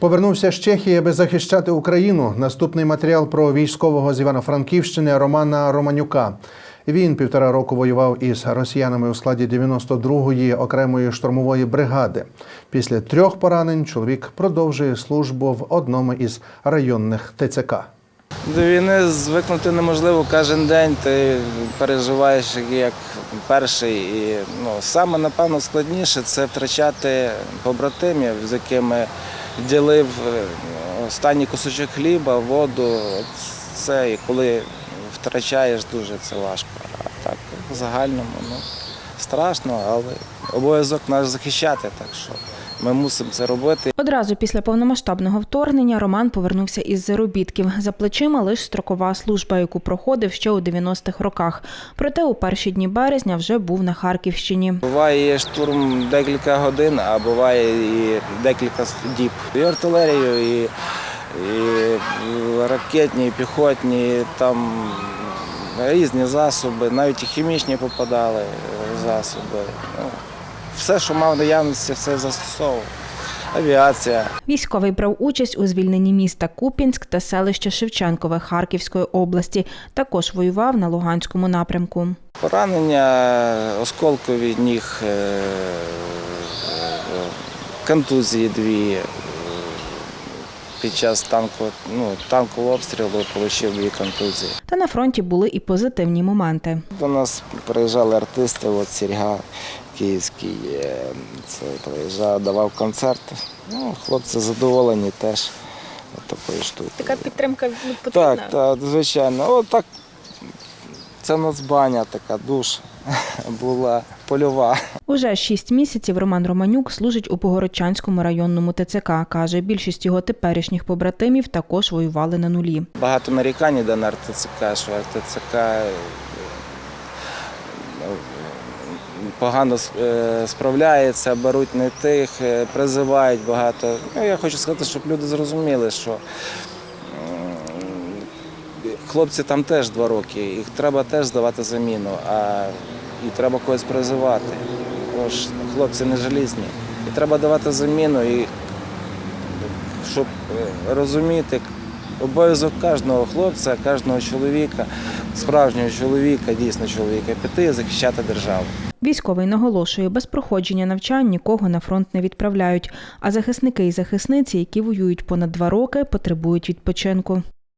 Повернувся з Чехії, аби захищати Україну. Наступний матеріал про військового з Івано-Франківщини Романа Романюка. Він півтора року воював із росіянами у складі 92-ї окремої штурмової бригади. Після трьох поранень чоловік продовжує службу в одному із районних ТЦК. До війни звикнути неможливо кожен день. Ти переживаєш як перший. І ну, саме напевно складніше це втрачати побратимів, з якими ділив останні останній кусочок хліба, воду. Це і коли втрачаєш дуже це важко. А так в загальному ну, страшно, але обов'язок наш захищати, так що ми мусимо це робити. Одразу після повномасштабного вторгнення Роман повернувся із заробітків. За плечима лише строкова служба, яку проходив ще у 90-х роках. Проте у перші дні березня вже був на Харківщині. Буває штурм декілька годин, а буває і декілька діб. І артилерію, і, і ракетні, і піхотні, там різні засоби, навіть і хімічні попадали засоби. Все, що мав наявності, все застосовував. Авіація. Військовий брав участь у звільненні міста Куп'янськ та селища Шевченкове Харківської області. Також воював на Луганському напрямку. Поранення, осколкові ніг, е, контузії дві. е, Під час танку, ну, танкового обстрілу отримав дві контузії. Та на фронті були і позитивні моменти. До нас приїжджали артисти, от Серга Київський, е, це приїжджав, давав концерт. Ну, хлопці задоволені теж от такою штукою. Така підтримка ну, потрібна. Так, так, звичайно. От так, це нацбаня така душ була польова. Уже шість місяців Роман Романюк служить у Погородчанському районному ТЦК. Каже, більшість його теперішніх побратимів також воювали на нулі. Багато нарікань йде на РТЦК, що РТЦК е, погано е, справляється, беруть не тих, е, призивають багато. Ну, я хочу сказати, щоб люди зрозуміли, що хлопці там теж два роки, їх треба теж здавати заміну, а і треба когось призивати. Бо ж хлопці не желізні. І треба давати заміну, і щоб е, розуміти обов'язок кожного хлопця, кожного чоловіка, справжнього чоловіка, дійсно чоловіка, піти захищати державу. Військовий наголошує, без проходження навчань нікого на фронт не відправляють. А захисники і захисниці, які воюють понад два роки, потребують відпочинку.